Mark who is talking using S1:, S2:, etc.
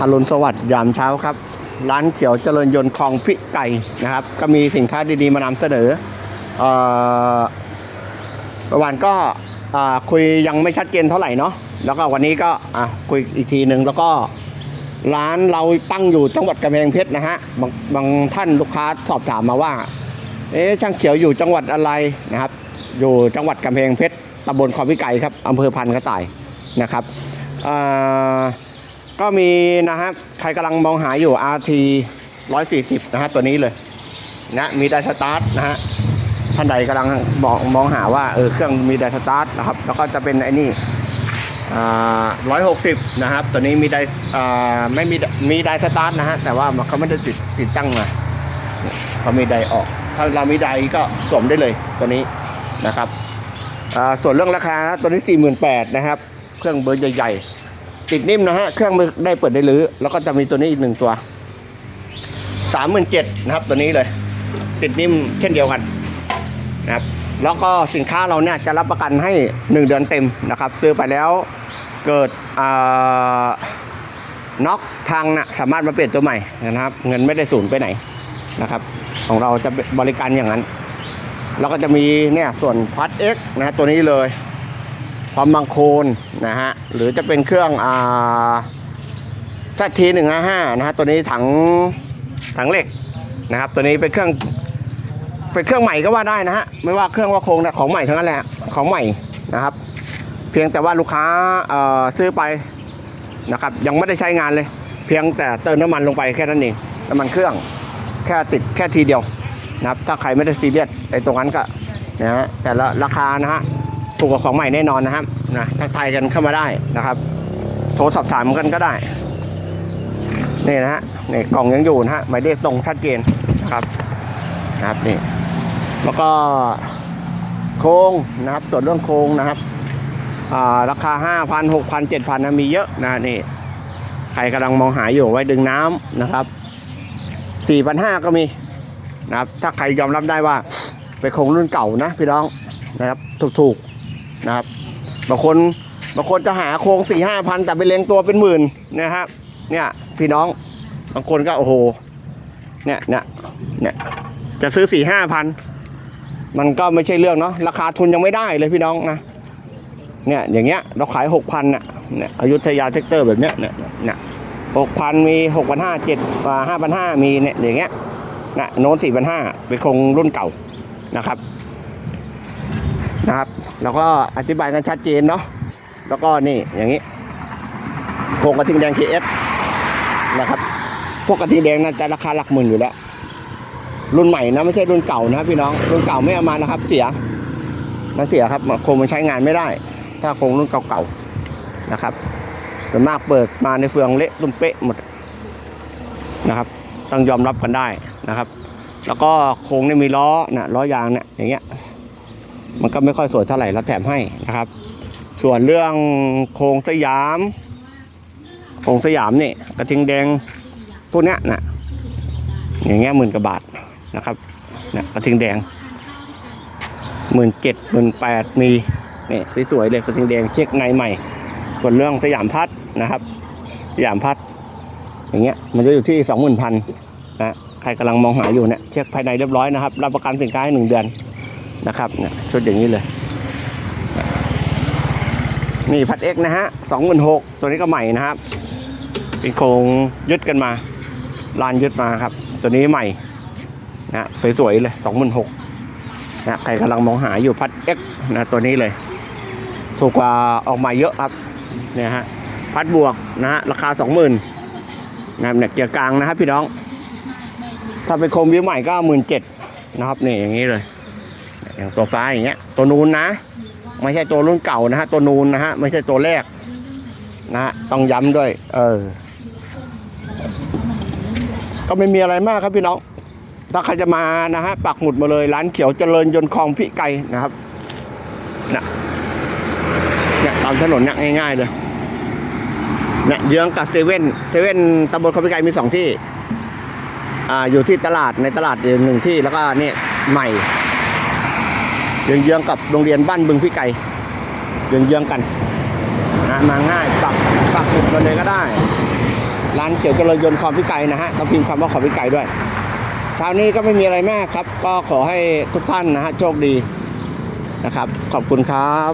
S1: อรุณสวัสดิ์ยามเช้าครับ ร้านเขียวเจริญยนต์คลองพิไก่นะครับ ก็มีสินค้าดีๆมานำเสนอเอ่อเมื่อวานก็คุยยังไม่ชัดเจนเท่าไหร่เนาะแล้วก็วันนี้ก็คุยอีกทีหนึ่งแล้วก็ร้านเราตั้งอยู่จังหวัดกำแพงเพชรนะฮะบางบางท่านลูกค้าสอบถามมาว่า เอ๊ะช่างเขียวอยู่จังหวัดอะไรนะครับ อยู่จังหวัดกำแพงเพชรตำบลคลองพิไก่ครับอำเภอพันกระต่ายนะครับ ก็มีนะครับใครกำลังมองหาอยู่ RT 140 นะฮะตัวนี้เลยนะมีไดสตาร์ทนะฮะท่านใดกำลังมองมองหาว่าเออเครื่องมีไดสตาร์ทนะครับ แล้วก็จะเป็นไอ้นี่อ่า160นะครับ ตัวนี้มีไดไม่มีมีไดสตาร์ทนะฮะแต่ว่ามันเขาไม่ได้ติดติดตั้งมาเขามีไดออก ถ้าเรามีไดก็สวมได้เลยตัวนี้นะครับส่วนเรื่องราคานะตัวนี้48,000นะครับ เครื่องเบอร์ใหญ่ๆ ติดนิ่มนะฮะ เครื่องมือได้เปิดได้รื้อ แล้วก็จะมีตัวนี้อีกหนึ่งตัวสามหมื่นเจ็ดนะครับ ตัวนี้เลย ติดนิ่มเช่นเดียวกันนะครับ แล้วก็สินค้าเราเนี่ยจะรับประกันให้หนึ่งเดือนเต็มนะครับซื้อไปแล้วเกิดน็อกพังนะสามารถมาเปลี่ยนตัวใหม่นะครับ เงินไม่ได้สูญไปไหนนะครับ ของเราจะบริการอย่างนั้น แล้วก็จะมีเนี่ยส่วนพัด X นะฮะตัวนี้เลย ความบางโคนนะฮะหรือจะเป็นเครื่องอ่าแซทีหนึ่งห้านะฮะตัวนี้ถังถังเหล็กนะครับตัวนี้เป็นเครื่องเป็นเครื่องใหม่ก็ว่าได้นะฮะไม่ว่าเครื่องว่าโครงนะของใหม่ทั้งนั้นแหละของใหม่นะครับ เพียงแต่ว่าลูกค้าเอ่อซื้อไปนะครับยังไม่ได้ใช้งานเลย เพียงแต่เติมน้ำมันลงไปแค่นั้นเองน้ำมันเครื่องแค่ติดแค่ทีเดียวนะครับถ้าใครไม่ได้ซีเรียสไอ้ตรงนั้นก็นะฮะแต่ละราคานะฮะ ถูกกว่าของใหม่แน่นอนนะครับนะทักทายกันเข้ามาได้นะครับ โทรสอบถามกันก็ได้นี่นะฮะนี่กล่องยังอยู่นะฮะหมายเลขตรงชัดเจนนะครับนะครับนี่แล้วก็โครงนะครับตรวจเรื่องโครงนะครับอ่าราคา 5,000 6,000 7,000นะมีเยอะนะนี่ใครกำลังมองหาอยู่ไว้ดึงน้ำนะครับ4,500ก็มีนะครับถ้าใครยอมรับได้ว่าเป็นโครงรุ่นเก่านะพี่น้องนะครับถูกๆ นะครับบางคนบางคนจะหาโครงสี่ห้าพันแต่ไปเลงตัวเป็นหมื่นนะครับ เนี่ยพี่น้องบางคนก็โอ้โหเนี่ยเนี่ยเนี่ยจะซื้อสี่ห้าพันมันก็ไม่ใช่เรื่องเนาะราคาทุนยังไม่ได้เลยพี่น้องนะเนี่ยอย่างเงี้ยเราขายหกพันน่ะเนี่ยอยุธยาเทคเตอร์แบบเนี้ยเนี่ยเนี่ยหกพันมีหกพันห้าเจ็ดห้าพันห้ามีเนี่ยอย่างเงี้ยนะโน้นสี่พันห้าเป็นคงรุ่นเก่านะครับ นะครับแล้วก็อธิบายกันชัดเจนเนาะแล้วก็นี่อย่างนี้โครงกระทิงแดง KS นะครับพวกกระทิงแดงน่าจะราคาหลักหมื่นอยู่แล้ว รุ่นใหม่นะไม่ใช่รุ่นเก่านะพี่น้องรุ่นเก่าไม่เอามานะครับ เสียมันเสียครับโครงมันใช้งานไม่ได้ ถ้าโครงรุ่นเก่าๆนะครับส่วนมากเปิดมาในเฟืองเละตุ้มเป๊ะหมดนะครับต้องยอมรับกันได้นะครับ แล้วก็โครงเนี่ยมีล้อนะล้อยางเนี่ยอย่างเงี้ย มันก็ไม่ค่อยสวยเท่าไหร่แล้วแถมให้นะครับ ส่วนเรื่องโครงสยามโครงสยามนี่กระทิงแดงพวกเนี้ยนะอย่างเงี้ยหมื่นกว่าบาทนะครับเนี่ยกระทิงแดงหมื่นเจ็ดหมื่นแปดมีนี่สวยๆเลยกระทิงแดงเช็คในใหม่ ส่วนเรื่องสยามพัดนะครับ สยามพัดอย่างเงี้ยมันจะอยู่ที่สองหมื่นพันนะใครกำลังมองหาอยู่เนี่ยเช็คภายในเรียบร้อยนะครับ รับประกันสินค้าให้หนึ่งเดือน นะครับเนี่ยชุดอย่างนี้เลย นี่พัดเอ็กนะฮะสองหมื่นหกตัวนี้ก็ใหม่นะครับ เป็นโครงยึดกันมา ลานยึดมาครับ ตัวนี้ใหม่นะสวยๆเลยสองหมื่นหกนะใครกำลังมองหาอยู่พัดเอ็กนะตัวนี้เลย ถูกกว่าออกมาเยอะครับเนี่ยฮะพัดบวกนะฮะราคาสองหมื่นนะครับเนี่ยเกียร์กลางนะครับพี่น้อง ถ้าเป็นโครงวิวใหม่ก็หมื่นเจ็ดนะครับนี่อย่างนี้เลย อย่างตัวฟ้าอย่างเงี้ย ตัวนูนนะ ไม่ใช่ตัวรุ่นเก่านะฮะ ตัวนูนนะฮะ ไม่ใช่ตัวแรก นะฮะ ต้องย้ำด้วย เออ ก็ไม่มีอะไรมากครับพี่น้อง ถ้าใครจะมานะฮะ ปักหมุดมาเลย ร้านเขียวเจริญยนต์คลองพิไกนะครับนะเนี่ยตามถนนเนี่ยง่ายๆเลยเนี่ยเยื้องกับเซเว่น เซเว่นตำบลคลองพิไกมีสองที่ อ่า อยู่ที่ตลาด ในตลาดอีกหนึ่งที่ แล้วก็เนี่ยใหม่ เยื้องๆกับโรงเรียนบ้านบึงพี่ไก่เยื้องๆกันนะมาง่ายปักปักหมุดมาเลยก็ได้ ร้านเขียวเจริญยนคลองพิไก่นะฮะต้องพิมพ์คำว่าของพิไก่ด้วยเช้านี้ก็ไม่มีอะไรมากครับ ก็ขอให้ทุกท่านนะฮะโชคดีนะครับ ขอบคุณครับ